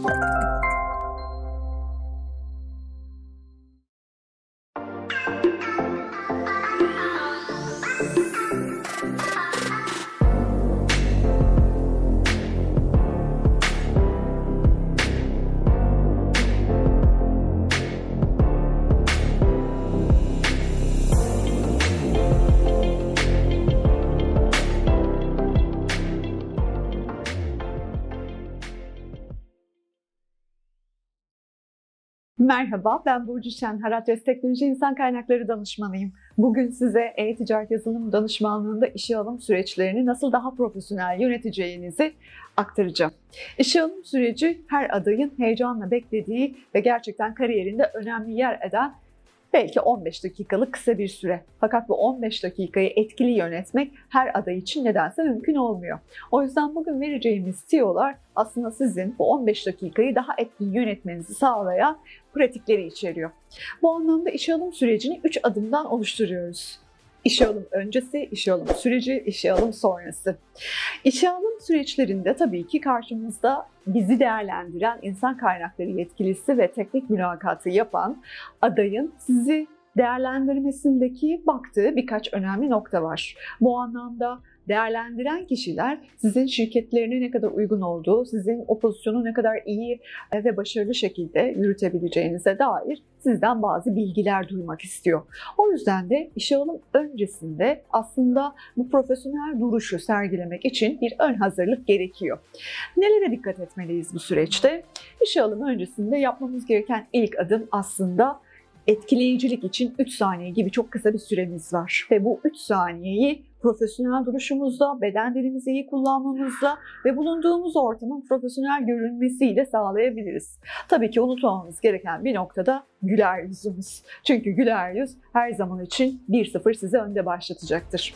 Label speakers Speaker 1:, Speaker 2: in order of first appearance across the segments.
Speaker 1: Thank you Merhaba, ben Burcu Şen, Haratres Teknoloji İnsan Kaynakları Danışmanıyım. Bugün size e-ticaret yazılım danışmanlığında işe alım süreçlerini nasıl daha profesyonel yöneteceğinizi aktaracağım. İşe alım süreci her adayın heyecanla beklediği ve gerçekten kariyerinde önemli yer eden belki 15 dakikalık kısa bir süre. Fakat bu 15 dakikayı etkili yönetmek her aday için nedense mümkün olmuyor. O yüzden bugün vereceğimiz tiyolar aslında sizin bu 15 dakikayı daha etkili yönetmenizi sağlayan pratikleri içeriyor. Bu anlamda işe alım sürecini 3 adımdan oluşturuyoruz. İşe alım öncesi, işe alım süreci, işe alım sonrası. İşe alım süreçlerinde tabii ki karşımızda bizi değerlendiren insan kaynakları yetkilisi ve teknik mülakatı yapan adayın sizi değerlendirmesindeki baktığı birkaç önemli nokta var. Bu anlamda değerlendiren kişiler sizin şirketlerine ne kadar uygun olduğu, sizin o pozisyonu ne kadar iyi e, ve başarılı şekilde yürütebileceğinize dair sizden bazı bilgiler duymak istiyor. O yüzden de işe alım öncesinde aslında bu profesyonel duruşu sergilemek için bir ön hazırlık gerekiyor. Nelere dikkat etmeliyiz bu süreçte? İşe alım öncesinde yapmamız gereken ilk adım aslında etkileyicilik için 3 saniye gibi çok kısa bir süremiz var. Ve bu 3 saniyeyi profesyonel duruşumuzda, beden dilimizi iyi kullanmamızla ve bulunduğumuz ortamın profesyonel görünmesiyle sağlayabiliriz. Tabii ki unutmamamız gereken bir noktada güler yüzümüz. Çünkü güler yüz her zaman için 1-0 sizi önde başlatacaktır.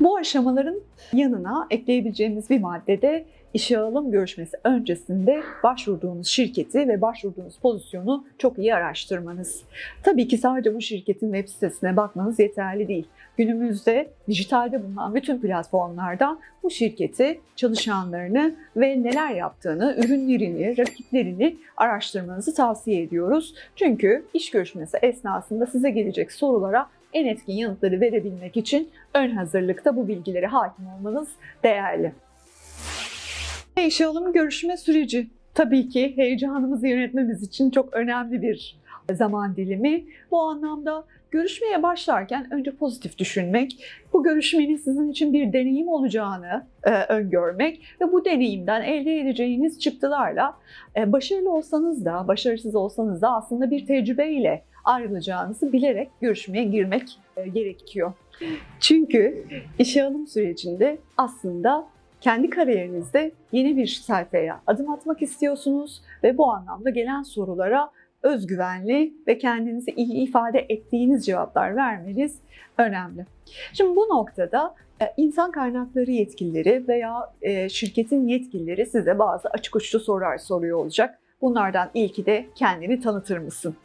Speaker 1: Bu aşamaların yanına ekleyebileceğimiz bir madde de işe alım görüşmesi öncesinde başvurduğunuz şirketi ve başvurduğunuz pozisyonu çok iyi araştırmanız. Tabii ki sadece bu şirketin web sitesine bakmanız yeterli değil. Günümüzde dijitalde bulunan bütün platformlardan bu şirketi, çalışanlarını ve neler yaptığını, ürünlerini, rakiplerini araştırmanızı tavsiye ediyoruz. Çünkü iş görüşmesi esnasında size gelecek sorulara en etkin yanıtları verebilmek için ön hazırlıkta bu bilgilere hakim olmanız değerli. Alım görüşme süreci tabii ki heyecanımızı yönetmemiz için çok önemli bir zaman dilimi. Bu anlamda görüşmeye başlarken önce pozitif düşünmek, bu görüşmenin sizin için bir deneyim olacağını e, öngörmek ve bu deneyimden elde edeceğiniz çıktılarla e, başarılı olsanız da, başarısız olsanız da aslında bir tecrübeyle ayrılacağınızı bilerek görüşmeye girmek e, gerekiyor. Çünkü işe alım sürecinde aslında kendi kariyerinizde yeni bir sayfaya adım atmak istiyorsunuz ve bu anlamda gelen sorulara özgüvenli ve kendinizi iyi ifade ettiğiniz cevaplar vermeniz önemli. Şimdi bu noktada e, insan kaynakları yetkilileri veya e, şirketin yetkilileri size bazı açık uçlu sorular soruyor olacak. Bunlardan ilki de kendini tanıtır mısın?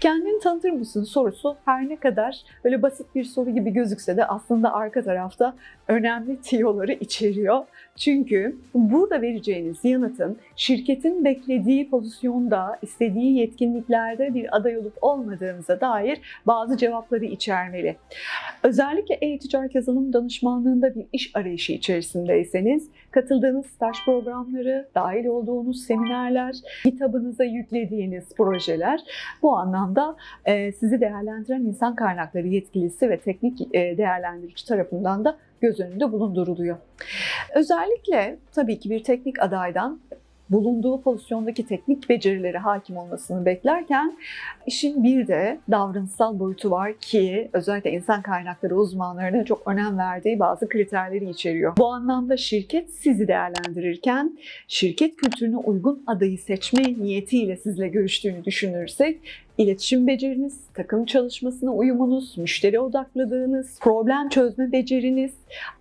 Speaker 1: Kendini tanıtır mısın sorusu her ne kadar böyle basit bir soru gibi gözükse de aslında arka tarafta önemli tiyoları içeriyor. Çünkü burada vereceğiniz yanıtın şirketin beklediği pozisyonda, istediği yetkinliklerde bir aday olup olmadığınıza dair bazı cevapları içermeli. Özellikle e-ticaret yazılım danışmanlığında bir iş arayışı içerisindeyseniz katıldığınız staj programları, dahil olduğunuz seminerler, kitabınıza yüklediğiniz projeler bu anlamda e, sizi değerlendiren insan kaynakları yetkilisi ve teknik e, değerlendirici tarafından da göz önünde bulunduruluyor. Özellikle tabii ki bir teknik adaydan bulunduğu pozisyondaki teknik becerileri hakim olmasını beklerken işin bir de davranışsal boyutu var ki özellikle insan kaynakları uzmanlarının çok önem verdiği bazı kriterleri içeriyor. Bu anlamda şirket sizi değerlendirirken şirket kültürüne uygun adayı seçme niyetiyle sizle görüştüğünü düşünürsek iletişim beceriniz, takım çalışmasına uyumunuz, müşteri odakladığınız, problem çözme beceriniz,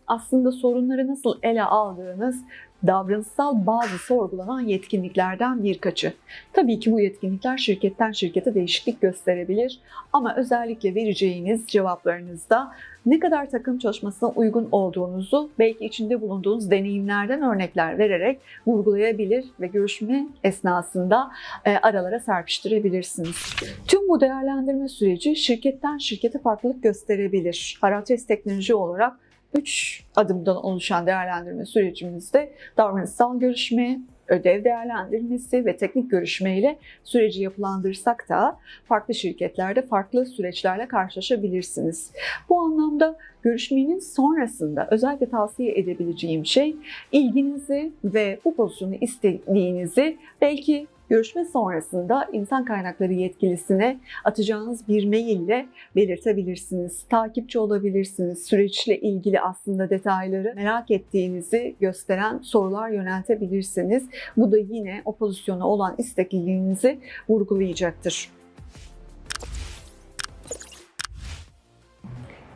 Speaker 1: aslında sorunları nasıl ele aldığınız davranışsal bazı sorgulanan yetkinliklerden birkaçı. Tabii ki bu yetkinlikler şirketten şirkete değişiklik gösterebilir ama özellikle vereceğiniz cevaplarınızda ne kadar takım çalışmasına uygun olduğunuzu belki içinde bulunduğunuz deneyimlerden örnekler vererek vurgulayabilir ve görüşme esnasında e, aralara serpiştirebilirsiniz. Tüm bu değerlendirme süreci şirketten şirkete farklılık gösterebilir. Harates teknoloji olarak 3 adımdan oluşan değerlendirme sürecimizde davranışsal görüşme, ödev değerlendirmesi ve teknik görüşmeyle süreci yapılandırsak da farklı şirketlerde farklı süreçlerle karşılaşabilirsiniz. Bu anlamda görüşmenin sonrasında özellikle tavsiye edebileceğim şey ilginizi ve bu pozisyonu istediğinizi belki görüşme sonrasında insan kaynakları yetkilisine atacağınız bir maille belirtebilirsiniz. Takipçi olabilirsiniz. Süreçle ilgili aslında detayları merak ettiğinizi gösteren sorular yöneltebilirsiniz. Bu da yine o pozisyona olan istekliliğinizi vurgulayacaktır.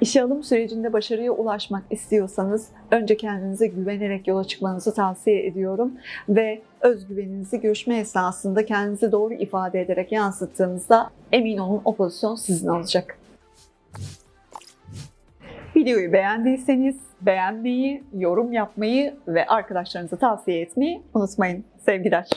Speaker 1: İşe alım sürecinde başarıya ulaşmak istiyorsanız önce kendinize güvenerek yola çıkmanızı tavsiye ediyorum ve özgüveninizi görüşme esnasında kendinizi doğru ifade ederek yansıttığınızda emin olun o pozisyon sizin olacak. Videoyu beğendiyseniz beğenmeyi, yorum yapmayı ve arkadaşlarınıza tavsiye etmeyi unutmayın. Sevgiler.